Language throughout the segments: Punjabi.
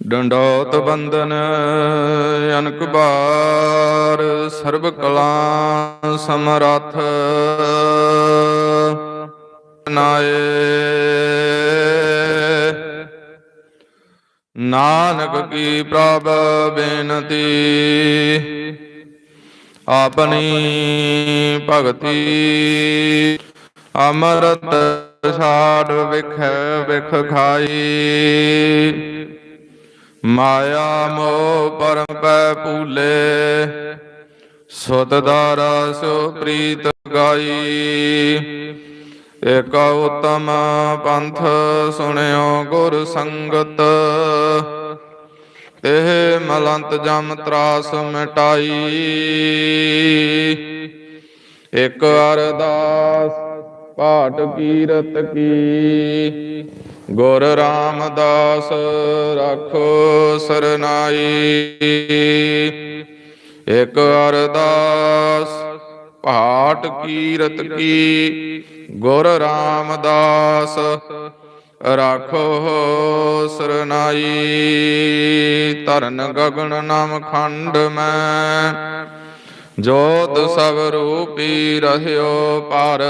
ਡੰਡੋਤ ਬੰਦਨ ਅਨਕ ਬਾਰ ਸਰਬ ਕਲਾ ਸਮਰੱਥ ਨਾਏ। ਨਾਨਕ ਕੀ ਪ੍ਰਭ ਬੇਨਤੀ ਆਪਣੀ ਭਗਤੀ ਅਮਰਤ ਛਾੜ ਵਿਖ ਵਿਖ ਖਾਈ। ਮਾਇਆ ਮੋਹ ਪਰਮ ਪੈ ਭੂਲੇ। ਸੁਤ ਦਾਰਾ ਸੋ ਪ੍ਰੀਤ ਗਾਈ। ਇਕ ਉਤਮ ਪੰਥ ਸੁਣਿਓ ਗੁਰ ਸੰਗਤ। ਇਹ ਮਲੰਤ ਜਮ ਤਰਾਸ ਮਿਟਾਈ। ਇਕ ਅਰਦਾਸ ਪਾਟ ਕੀਰਤ ਕੀ। ਗੁਰ ਰਾਮਦਾਸ ਰਾਖੋ ਸਰਨਾਈ। ਇਕ ਅਰਦਾਸ ਪਾਟ ਕੀਰਤ ਕੀ। ਗੁਰ ਰਾਮਦਾਸ ਰਾਖੋ ਸਰਨਾਈ। ਧਰਨ ਗਗਨ ਨਾਮ ਖੰਡ ਮੈਂ। ਜੋਤ ਸਭ ਰੂਪੀ ਰਹਿਓ ਪਰ।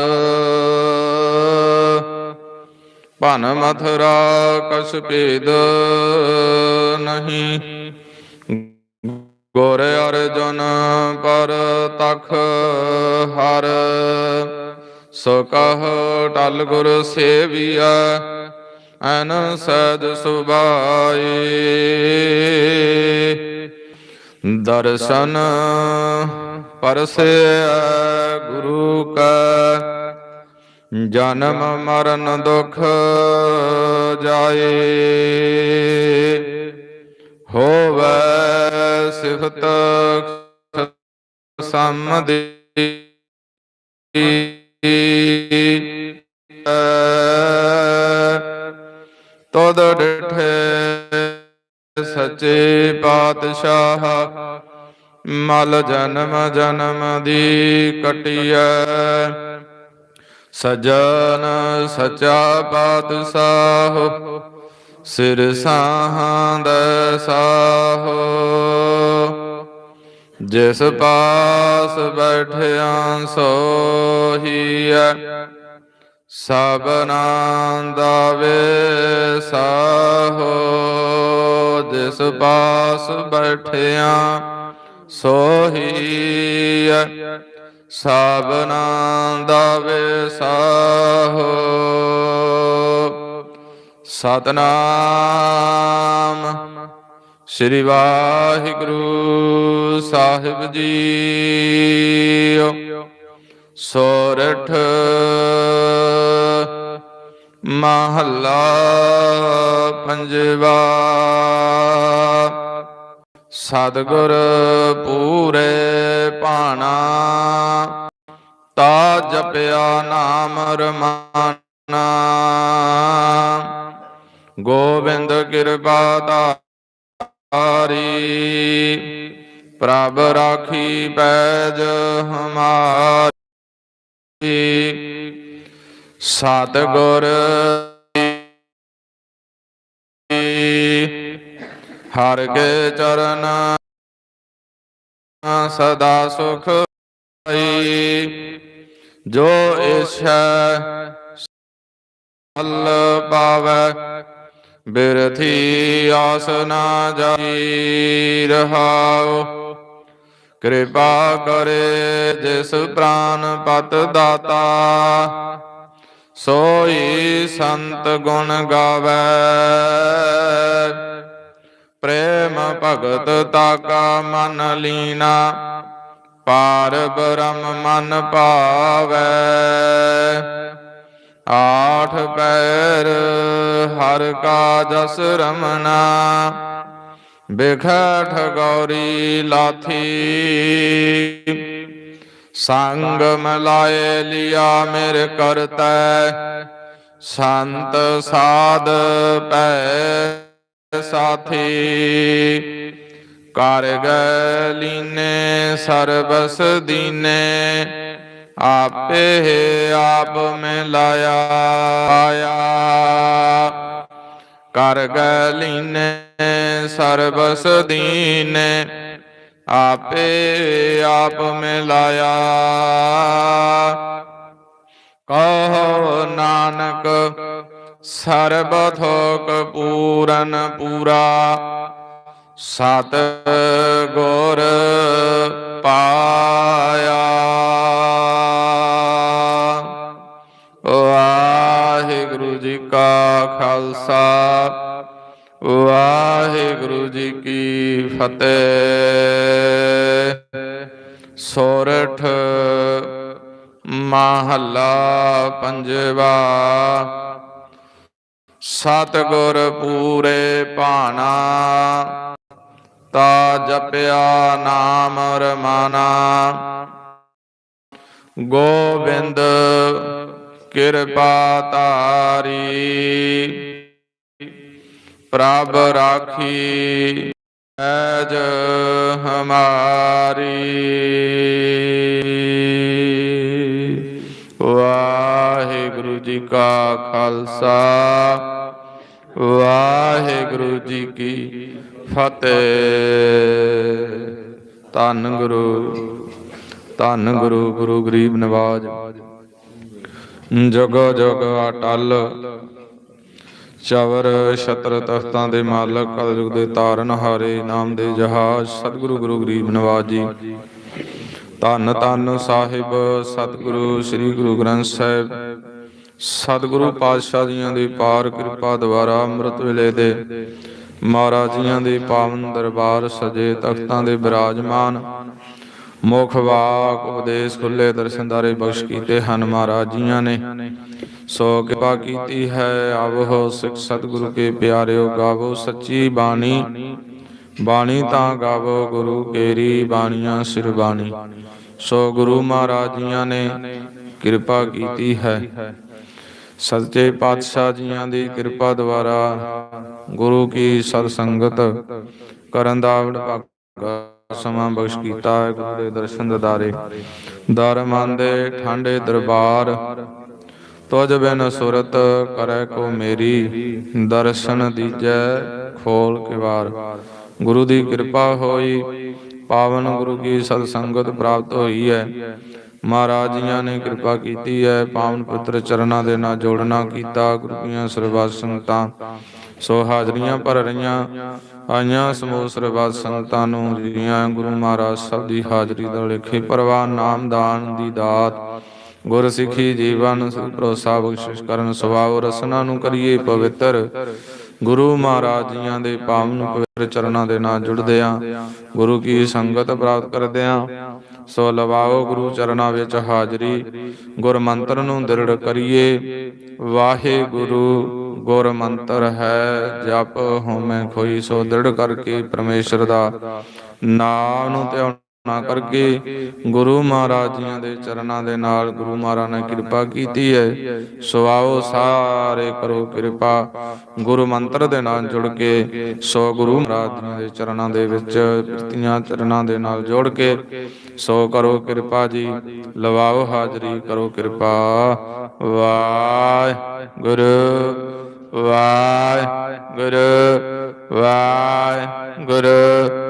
ਭਨ ਮਥੁਰਾ ਕਛ ਭੇਦ ਨਹੀਂ। ਗੁਰ ਅਰਜੁਨ ਪਰ ਤਖ ਹਰ। ਸੋ ਕਹ ਟਲ ਗੁਰ ਸੇਵੀਆ ਐਨ ਸਦ ਸੁਭਾਈ। ਦਰਸ਼ਨ ਪਰਸੇ ਗੁਰੂ ਕਾ। ਜਨਮ ਮਰਨ ਦੁਖ ਜਾਏ। ਹੋਵੇ ਸਿਫਤ ਸਮਦੀ ਤਦ ਡਿਠੇ ਸੱਚੇ ਪਾਤਸ਼ਾਹ। ਮਲ ਜਨਮ ਜਨਮ ਦੀ ਕਟਿਐ। ਸਜਨ ਸਚਾ ਪਾਤਸ਼ਾਹ, ਸਿਰ ਸਾਹੰਦ ਸਾਹੋ। ਜਿਸ ਪਾਸ ਬੈਠਿਆ ਸੋਹੀਐ ਸਭਨਾ ਦਾ ਵੇ ਸਾਹੋ ਜਿਸ ਪਾਸ ਬੈਠਿਆ ਸੋਹੀਐ ਸਭਨਾ ਦਾ ਵੇ ਸਤਨਾਮ ਸ੍ਰੀ ਵਾਹਿਗੁਰੂ ਸਾਹਿਬ ਜੀਓ। ਸੋਰਠ ਮਹੱਲਾ ਪੰਜਵਾ। ਸਤਿਗੁਰ ਪੂਰੇ ਭਾਣਾ, ਤਾ ਜਪਿਆ ਨਾਮ ਰਮਾਨਾ। ਗੋਬਿੰਦ ਕਿਰਪਾ ਧਾਰੀ, ਪ੍ਰਭ ਰਾਖੀ ਪੈਜ ਹਮਾਰੀ। ਸਤਿਗੁਰ ਹਰ ਕੇ ਚਰਨ ਸਦਾ ਸੁਖ ਪਾਈ। ਜੋ ਇਛੈ ਫਲ ਪਾਵੈ, ਬਿਰਥੀ ਆਸ ਨਾ ਜਾਈ ਰਹਾਉ। ਕਿਰਪਾ ਕਰੇ ਜਿਸ ਪ੍ਰਾਨ ਪਤ ਦਾਤਾ, ਸੋਈ ਸੰਤ ਗੁਣ ਗਾਵੇ। ਪ੍ਰੇਮ ਭਗਤ ਤਾਕਾ ਮਨ ਲੀਨਾ ਪਾਰ ਬ੍ਰਹਮ ਮਨ ਭਾਵੈ। ਆਠ ਪੈਰ ਹਰ ਕਾ ਜਸ ਰਮਨਾ ਬਿਖਟ ਗੌਰੀ ਲਾਥੀ। ਸੰਗ ਮਲਾਏ ਲਿਆ ਮੇਰ ਕਰਤੈ, ਸੰਤ ਸਾਧ ਪੈ ਸਾਥੀ, ਕਰ ਗੈ ਸਰਬਸ ਦੀਨੇ, ਆਪੇ ਆਪ ਮੈਂ ਲਾਇਆ, ਆਇਆ। ਕਰ ਗੈ ਸਰਬਸ ਦੀਨੇ, ਆਪੇ ਆਪ ਮੈਂ ਲਾਇਆ। ਸਰਬ ਥੋਕ ਪੂਰਨ ਪੂਰਾ। ਸਤ ਗੁਰ ਪਾਇਆ। ਵਾਹਿਗੁਰੂ ਜੀ ਕਾ ਖਾਲਸਾ। ਵਾਹਿਗੁਰੂ ਜੀ ਕੀ ਫਤਿਹ। ਸੋਰਠ ਮਹੱਲਾ ਪੰਜਵਾ। ਸਤਿਗੁਰ ਪੂਰੇ ਭਾਣਾ, ਤਾ ਜਪਿਆ ਨਾਮ ਰਮਾਨਾ। ਗੋਬਿੰਦ, ਕਿਰਪਾ ਤਾਰੀ ਪ੍ਰਭ ਰਾਖੀ, ਐਜ ਹਮਾਰੀ। ਵਾਹਿਗੁਰੂ ਜੀ ਕਾ ਖਾਲਸਾ ਵਾਹਿਗੁਰੂ ਜੀ ਕੀ ਫਤਿਹ। ਧੰਨ ਗੁਰੂ ਧੰਨ ਗੁਰੂ ਗੁਰੂ ਗਰੀਬ ਨਵਾਜ। ਜਗ ਜਗ ਅਟਲ। ਚਵਰ ਛਤਰ ਤਖਤਾਂ ਦੇ ਮਾਲਕ, ਕਲਯੁਗ ਦੇ ਤਾਰਨ ਹਾਰੇ, ਨਾਮ ਦੇ ਜਹਾਜ਼, ਸਤਿਗੁਰੂ, ਗੁਰੂ ਗਰੀਬ ਨਵਾਜ ਜੀ। ਧੰਨ ਧੰਨ ਸਾਹਿਬ, ਸਤਿਗੁਰੂ, ਸ੍ਰੀ ਗੁਰੂ ਗ੍ਰੰਥ ਸਾਹਿਬ। ਸਤਿਗੁਰੂ ਪਾਤਸ਼ਾਹ ਜੀਆਂ ਦੀ ਪਾਰ ਕਿਰਪਾ ਦੁਆਰਾ ਅੰਮ੍ਰਿਤ ਵੇਲੇ ਦੇ ਮਹਾਰਾਜ ਜੀਆਂ ਦੇ ਪਾਵਨ ਦਰਬਾਰ ਸਜੇ ਤਖਤਾਂ ਦੇ ਬਿਰਾਜਮਾਨ ਮੁਖ ਵਾਕ ਉਪਦੇਸ਼ ਖੁੱਲੇ ਦਰਸ਼ਨਦਾਰੇ ਬਖਸ਼ ਕੀਤੇ ਹਨ ਮਹਾਰਾਜ ਨੇ। ਸੋ ਕਿਰਪਾ ਕੀਤੀ ਹੈ, ਆਵੋ ਸਿੱਖ ਸਤਿਗੁਰੂ ਕੇ ਪਿਆਰਿਓ, ਗਾਵੋ ਸੱਚੀ ਬਾਣੀ। ਬਾਣੀ ਤਾਂ ਗਾਵੋ ਗੁਰੂ ਕੇਰੀ, ਬਾਣੀਆਂ ਸਿਰ ਬਾਣੀ। ਸੋ ਗੁਰੂ ਮਹਾਰਾਜ ਜੀਆਂ ਨੇ ਕਿਰਪਾ ਕੀਤੀ ਹੈ। ਸੱਚੇ ਪਾਤਸ਼ਾਹ ਜੀਆਂ ਦੀ ਕਿਰਪਾ ਦੁਆਰਾ ਗੁਰੂ ਕੀ ਸਤ ਸੰਗਤ ਕਰਨ ਦਾ ਵਡਭਾਗਾ ਸਮਾਂ ਬਖਸ਼ ਕੀਤਾ ਹੈ ਗੁਰੂ ਦੇ ਦਰਸ਼ਨ ਦਦਾਰੇ। ਦਰ ਦੇ ਠਾਂਡੇ ਦਰਬਾਰ ਤੁਜ ਬਿਨ ਸੁਰਤ ਕਰੈ ਕੋ ਮੇਰੀ, ਦਰਸ਼ਨ ਦੀਜੈ ਖੋਲ ਕੇ ਵਾਰ ਗੁਰੂ ਦੀ ਕਿਰਪਾ ਹੋਈ, ਪਾਵਨ ਗੁਰੂ ਕੀ ਸਤ ਸੰਗਤ ਪ੍ਰਾਪਤ ਹੋਈ ਹੈ। ਮਹਾਰਾਜ ਜੀਆਂ ਨੇ ਕਿਰਪਾ ਕੀਤੀ ਹੈ, ਪਾਵਨ ਪੁੱਤਰ ਚਰਨਾਂ ਦੇ ਨਾਲ ਜੋੜਨਾ ਕੀਤਾ, ਗੁਰੂ ਸਰਬੱਤ ਸੰਗਤਾਂ। ਸੋ ਹਾਜ਼ਰੀਆਂ ਭਰ ਰਹੀਆਂ, ਆਈਆਂ ਸਮੂਹ ਸਰਬੱਤ ਸੰਗਤਾਂ ਨੂੰ ਜੀਆਂ ਗੁਰੂ ਮਹਾਰਾਜ ਸਭ ਦੀ ਹਾਜ਼ਰੀ ਦਾ ਲੇਖੇ ਪ੍ਰਵਾਨ ਨਾਮਦਾਨ ਦੀ ਦਾਤ ਗੁਰ ਸਿੱਖੀ ਜੀਵਨ ਭਰੋਸਾ ਬਖਸ਼ਿਸ਼ ਕਰਨ ਸੁਭਾਵ ਰਸਨਾ ਨੂੰ ਕਰੀਏ ਪਵਿੱਤਰ। ਗੁਰੂ ਮਹਾਰਾਜ ਜੀਆਂ ਦੇ ਪਾਵਨ ਪਵਿੱਤਰ ਚਰਨਾਂ ਦੇ ਨਾਲ ਜੁੜਦੇ ਆਂ। ਗੁਰੂ ਕੀ ਸੰਗਤ ਪ੍ਰਾਪਤ ਕਰਦੇ ਆਂ। ਸੋ ਲਵਾਓ ਗੁਰੂ ਚਰਨਾਂ ਵਿੱਚ ਹਾਜ਼ਰੀ। ਗੁਰ ਮੰਤਰ ਨੂੰ ਦ੍ਰਿੜ ਕਰੀਏ। ਵਾਹਿਗੁਰੂ ਗੁਰ ਮੰਤਰ ਹੈ ਜਪ ਹੋਮੈ ਖੋਈ। ਸੋ ਦ੍ਰਿੜ ਕਰਕੇ ਪਰਮੇਸ਼ਰ ਦਾ ਨਾਮ ਨੂੰ ਧਿਆਉਣਾ ਕਰਕੇ ਗੁਰੂ ਮਹਾਰਾਜ ਜੀਆਂ ਦੇ ਚਰਨਾਂ ਦੇ ਨਾਲ ਗੁਰੂ ਮਹਾਰਾਜ ਨੇ ਕਿਰਪਾ ਕੀਤੀ ਹੈ। ਸੋ ਆਓ ਸਾਰੇ ਕਰੋ ਕਿਰਪਾ। ਗੁਰੂ ਮੰਤਰ ਦੇ ਨਾਲ ਜੁੜ ਕੇ ਸੋ ਗੁਰੂ ਮਹਾਰਾਜ ਜੀਆਂ ਦੇ ਚਰਨਾਂ ਦੇ ਵਿੱਚ ਪ੍ਰਤੀਆਂ ਚਰਨਾਂ ਦੇ ਨਾਲ ਜੋੜ ਕੇ ਸੋ ਕਰੋ ਕਿਰਪਾ ਜੀ। ਲਵਾਓ ਹਾਜ਼ਰੀ, ਕਰੋ ਕਿਰਪਾ। ਵਾਹਿਗੁਰੂ ਵਾਹਿਗੁਰੂ।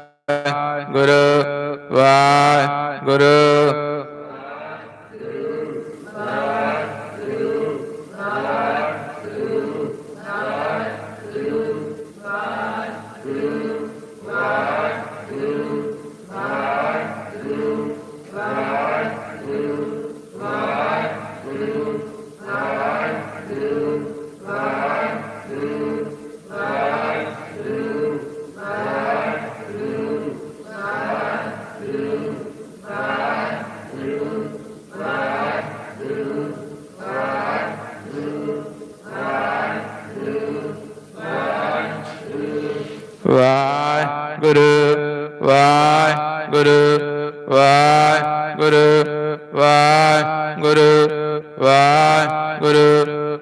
ਵਾਹਿਗੁਰੂ ਵਾਹਿਗੁਰੂ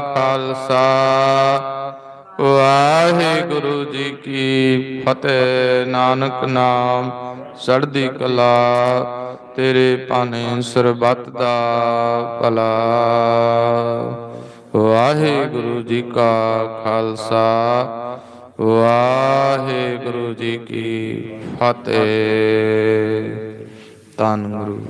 ਖਾਲਸਾ। ਵਾਹਿਗੁਰੂ ਜੀ ਕੀ ਫਤਿਹ। ਨਾਨਕ ਨਾਮ ਸੜਦੀ ਕਲਾ। ਤੇਰੇ ਭਾਣੇ ਸਰਬੱਤ ਦਾ ਭਲਾ। ਵਾਹਿਗੁਰੂ ਜੀ ਕਾ ਖਾਲਸਾ। ਵਾਹਿਗੁਰੂ ਜੀ ਕੀ ਫਤਿਹ। ਧੰਨ ਗੁਰੂ।